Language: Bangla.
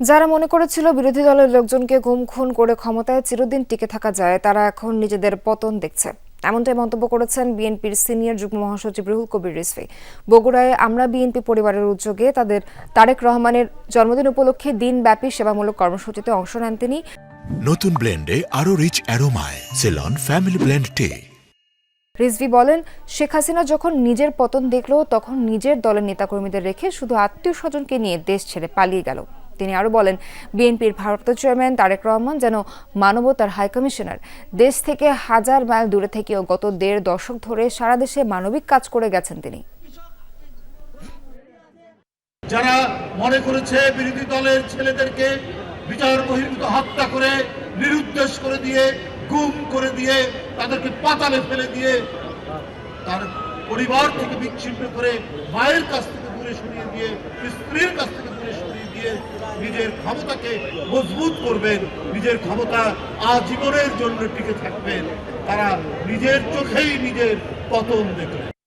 যারা মনে করেছিল বিরোধী দলের লোকজনকে গুম খুন করে ক্ষমতায় চিরদিন টিকে থাকা যায় তারা এখন নিজেদের পতন দেখছে। এমনটাই মন্তব্য করেছেন বিএনপির সিনিয়র যুগ্ম মহাসচিব রুহুল কবির রিসফি বগুড়ায় আমরা বিএনপি পরিবারের উদ্যোগে তাদের তারেক রহমানের জন্মদিন উপলক্ষে দিনব্যাপী সেবামূলক কর্মসূচিতে অংশ নেন তিনি। নতুন ব্লেন্ডে আরও রিচ অ্যারোমায় সেলন ফ্যামিলি ব্লেন্ড টে রিজভি বলেন শেখ হাসিনা যখন নিজের পতন দেখল তখন নিজের দলের নেতাকর্মীদের রেখে শুধু আত্মীয় স্বজনকে নিয়ে দেশ ছেড়ে পালিয়ে গেল। তিনি আরও বলেন, বিএনপির ভারপ্রাপ্ত চেয়ারম্যান তারেক রহমান যেন মানবতার হাইকমিশনার দেশ থেকে হাজার মাইল দূরে থেকেও গত দেড় দশক ধরে সারা দেশে মানবিক কাজ করে গেছেন তিনি। যারা মনে করেছে বিরোধী দলের ছেলেদেরকে বিচার বহির্ভূত হত্যা করে, নিরুদ্দেশ করে দিয়ে, গুম করে দিয়ে, তাদেরকে পাতালে ফেলে দিয়ে, তার পরিবার থেকে বিচ্ছিন্ন করে মায়ের কাছ থেকে দূরে সরিয়ে দিয়ে স্ত্রীর কাছ থেকে দূরে সরিয়ে দিয়ে নিজের ক্ষমতাকে মজবুত করবেন, নিজের ক্ষমতা আজীবনের জন্য টিকে থাকবেন। তারা নিজের চোখেই নিজের পতন দেখবেন।